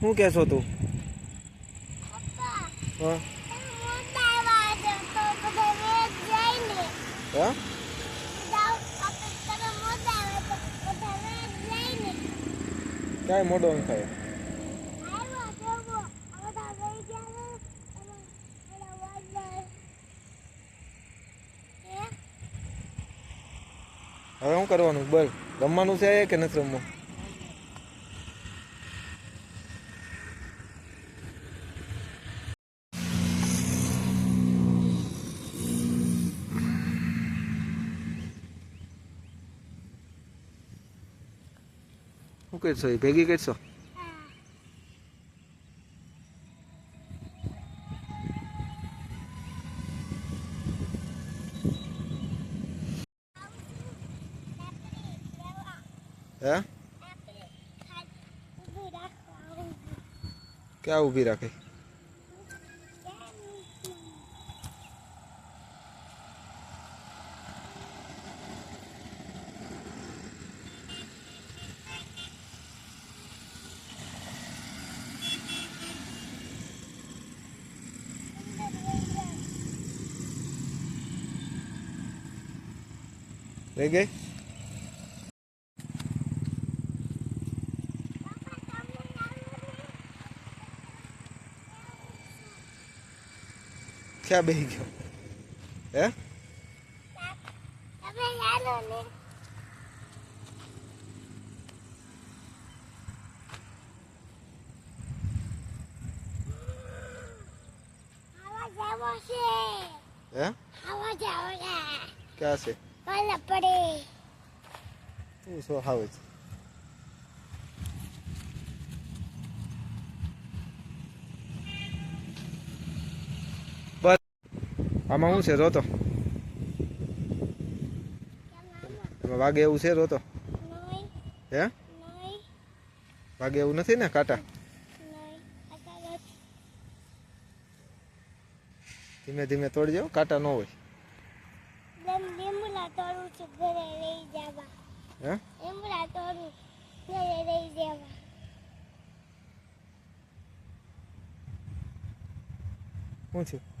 શું કહેશો તું? કાંઈ મોડો થાય? હવે શું કરવાનું? બોલ. રમવાનું છે કે નથી રમવું? શું કરશો એ ભેગી કરશો હા? ક્યાં ઊભી રાખે? રહી ગઈ? ક્યાં બેહી ગયો? હે? હે? ક્યાં છે? શું હાવે છે? આમાં શું છે, રોતો. વાગે એવું છે, રોતો. હે? વાગે એવું નથી ને, કાંટા? ધીમે ધીમે તોડજો કાંટા ન હોય. તોડું તોડું શું ભાઈ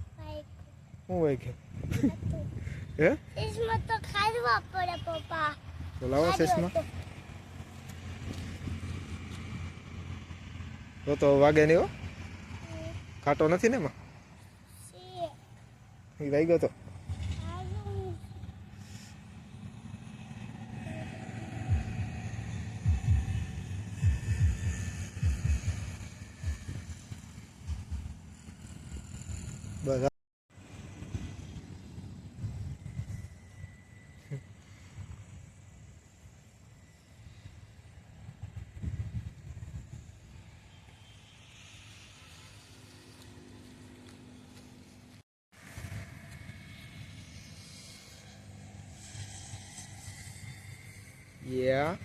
શું હોય કે? હે? ચશ્મા તો ખાવા પડે પપ્પા. તો લાવો ચશ્મા. તો. તો વાગે નહીં હો. કાંટો નથી ને એમાં? એ વાગ્યો તો બસ આ- Yeah.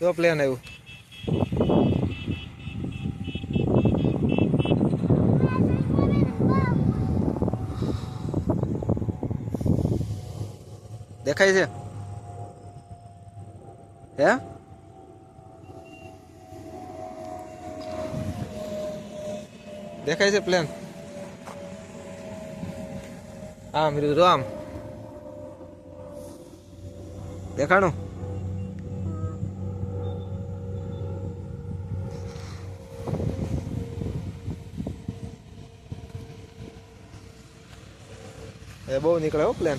તો પ્લેન આવ્યું દેખાય છે? હે? દેખાય છે પ્લેન આમ રહ્યું જો આમ. દેખાણું? એ બહુ નીકળે હો પ્લેન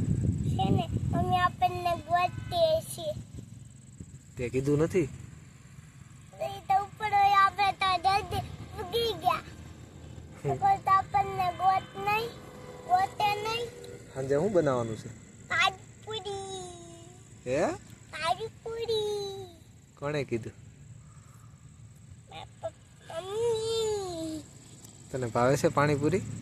છે ને તે કીધું નથી? તો ઉપર શું બનાવવાનું છે? પાણીપુરી હે? પાણીપુરી કોણે કીધું? તને ભાવે છે પાણીપુરી?